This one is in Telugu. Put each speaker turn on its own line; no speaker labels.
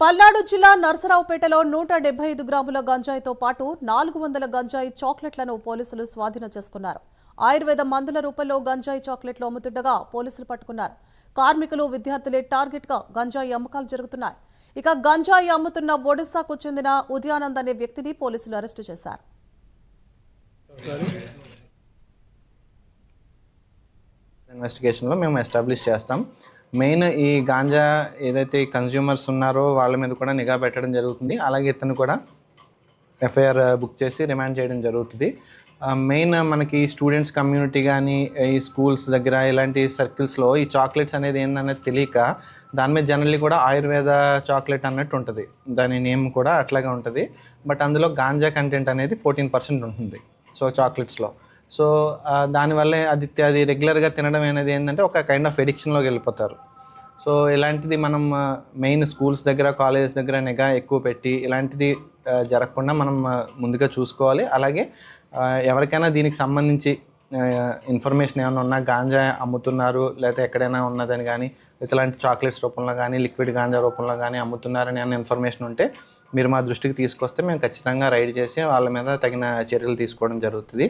పల్నాడు జిల్లా నరసరావుపేటలో నూట డెబ్బై ఐదు గ్రాముల గంజాయితో పాటు నాలుగు వందల గంజాయి చాక్లెట్లను పోలీసులు స్వాధీనం చేసుకున్నారు. ఆయుర్వేద మందుల రూపంలో గంజాయి చాక్లెట్లు అమ్ముతుండగా పోలీసులు పట్టుకున్నారు. కార్మికులు విద్యార్థులే టార్గెట్గా గంజాయి అమ్మకాలు జరుగుతున్నాయి. ఇక గంజాయి అమ్ముతున్న ఒడిశాకు చెందిన ఉదయానంద్ అనే వ్యక్తిని పోలీసులు అరెస్టు చేశారు.
ఇన్వెస్టిగేషన్లో మేము ఎస్టాబ్లిష్ చేస్తాం. మెయిన్ ఈ గాంజా ఏదైతే కన్స్యూమర్స్ ఉన్నారో వాళ్ళ మీద కూడా నిఘా పెట్టడం జరుగుతుంది. అలాగే ఇతను కూడా ఎఫ్ఐఆర్ బుక్ చేసి రిమాండ్ చేయడం జరుగుతుంది. మెయిన్ మనకి స్టూడెంట్స్ కమ్యూనిటీ కానీ ఈ స్కూల్స్ దగ్గర ఇలాంటి సర్కిల్స్లో ఈ చాక్లెట్స్ అనేది ఏందనేది తెలియక దాని మీద జనరల్లీ కూడా ఆయుర్వేద చాక్లెట్ అన్నట్టు ఉంటుంది. దాని నేమ్ కూడా అట్లాగే ఉంటుంది. బట్ అందులో గాంజా కంటెంట్ అనేది ఫోర్టీన్ పర్సెంట్ ఉంటుంది. సో చాక్లెట్స్లో. సో దానివల్లే అది అది రెగ్యులర్గా తినడం అనేది ఏంటంటే ఒక కైండ్ ఆఫ్ ఎడిక్షన్లోకి వెళ్ళిపోతారు. సో ఇలాంటిది మనం మెయిన్ స్కూల్స్ దగ్గర కాలేజ్ దగ్గర నిఘా ఎక్కువ పెట్టి ఇలాంటిది జరగకుండా మనం ముందుగా చూసుకోవాలి. అలాగే ఎవరికైనా దీనికి సంబంధించి ఇన్ఫర్మేషన్ ఏమైనా ఉన్నా గాంజా అమ్ముతున్నారు లేకపోతే ఎక్కడైనా ఉన్నదని కానీ ఇట్లాంటి చాక్లెట్స్ రూపంలో కానీ లిక్విడ్ గాంజా రూపంలో కానీ అమ్ముతున్నారని అన్న ఇన్ఫర్మేషన్ ఉంటే మీరు మా దృష్టికి తీసుకొస్తే మేము ఖచ్చితంగా రైడ్ చేసి వాళ్ళ మీద తగిన చర్యలు తీసుకోవడం జరుగుతుంది.